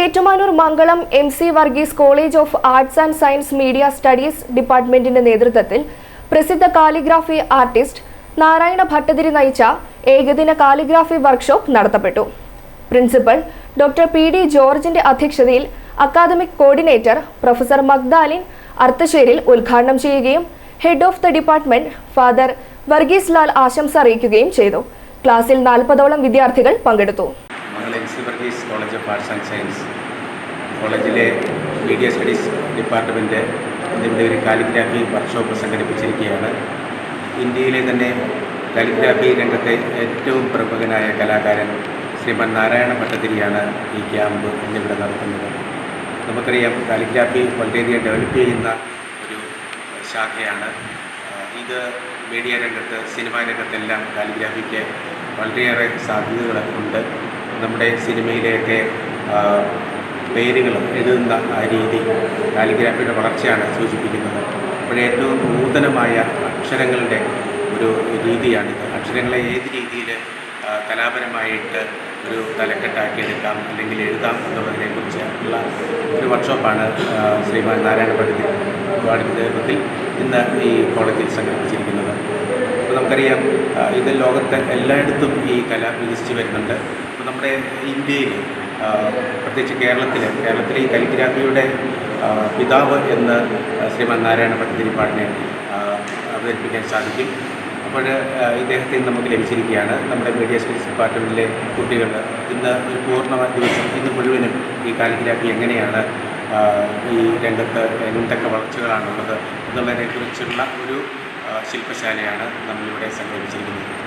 Ettumanoor Mangalam M C Varghese college of arts and science media studies ഡിപ്പാർട്ട്മെന്റിന്റെ നേതൃത്വത്തിൽ പ്രസിദ്ധ calligraphy artist Narayana Bhattathiri നയിച്ച ഏകദിന calligraphy workshop നടത്തപ്പെട്ടു. Principal doctor P. D. ജോർജിന്റെ അധ്യക്ഷതയിൽ academic coordinator professor Magdalene Arthasseril ഉദ്ഘാടനം ചെയ്യുകയും head of the department father Varghese Lal ആശംസ അറിയിക്കുകയും ചെയ്തു. ക്ലാസ്സിൽ നാൽപ്പതോളം വിദ്യാർത്ഥികൾ പങ്കെടുത്തു. C Varghese college of arts and science കോളേജിലെ മീഡിയ സ്റ്റഡീസ് ഡിപ്പാർട്ട്മെന്റ് ഇതിന്റെ ഒരു കാലിഗ്രാഫി വർക്ക്ഷോപ്പ് സംഘടിപ്പിച്ചിരിക്കുകയാണ്. ഇന്ത്യയിലെ തന്നെ കാലിഗ്രാഫി രംഗത്തെ ഏറ്റവും പ്രമുഖനായ കലാകാരൻ ശ്രീമൻ നാരായണ ഭട്ടതിരിയാണ് ഈ ക്യാമ്പ് ഇന്നിവിടെ നടത്തുന്നത്. നമുക്കറിയാം കാലിഗ്രാഫി വളരെയധികം ഡെവലപ്പ് ചെയ്യുന്ന ഒരു ശാഖയാണ്. ഇത് മീഡിയ രംഗത്ത് സിനിമാ രംഗത്തെല്ലാം കാലിഗ്രാഫിക്ക് വളരെയേറെ സാധ്യതകൾ ഉണ്ട്. നമ്മുടെ സിനിമയിലെയൊക്കെ പേരുകൾ എഴുതുന്ന രീതി കാലിഗ്രാഫിയുടെ വളർച്ചയാണ് സൂചിപ്പിക്കുന്നത്. അപ്പോൾ ഏറ്റവും നൂതനമായ അക്ഷരങ്ങളുടെ ഒരു രീതിയാണിത്. അക്ഷരങ്ങളെ ഏത് രീതിയിൽ കലാപരമായിട്ട് ഒരു തലക്കെട്ടാക്കി എടുക്കാം അല്ലെങ്കിൽ എഴുതാം എന്നുള്ളതിനെക്കുറിച്ച് ഉള്ള ഒരു വർക്ക്ഷോപ്പാണ് ശ്രീമാൻ നാരായണ പണ്ഡിതി ഒരുപാടിന്റെ നേതൃത്വത്തിൽ ഇന്ന് ഈ കോളേജിൽ സംഘടിപ്പിച്ചിരിക്കുന്നത്. അപ്പോൾ നമുക്കറിയാം ഇത് ലോകത്തെ എല്ലായിടത്തും ഈ കല വികസിച്ച് വരുന്നുണ്ട്. അപ്പോൾ നമ്മുടെ ഇന്ത്യയിൽ പ്രത്യേകിച്ച് കേരളത്തിൽ കേരളത്തിലെ ഈ കലിഗ്രാഫിയുടെ പിതാവ് എന്ന് ശ്രീമാൻ നാരായണ ഭട്ടതിരിപ്പാടിനെ ആ, അവതരിപ്പിക്കാൻ സാധിക്കും. അപ്പോൾ ഇദ്ദേഹത്തിൽ നമുക്ക് ലഭിച്ചിരിക്കുകയാണ്. നമ്മുടെ മീഡിയ സ്കിൽസ് ഡിപ്പാർട്ട്മെന്റിലെ കുട്ടികൾ ഇന്ന് ഒരു പൂർണ ദിവസം ഇന്ന് മുഴുവനും ഈ കാലിഗ്രാഫി എങ്ങനെയാണ് ഈ രംഗത്ത് എന്തൊക്കെ വളർച്ചകളാണുള്ളത് എന്നുള്ളതിനെക്കുറിച്ചുള്ള ഒരു ശില്പശാലയാണ് നമ്മളിവിടെ സംഘടിപ്പിച്ചിരിക്കുന്നത്.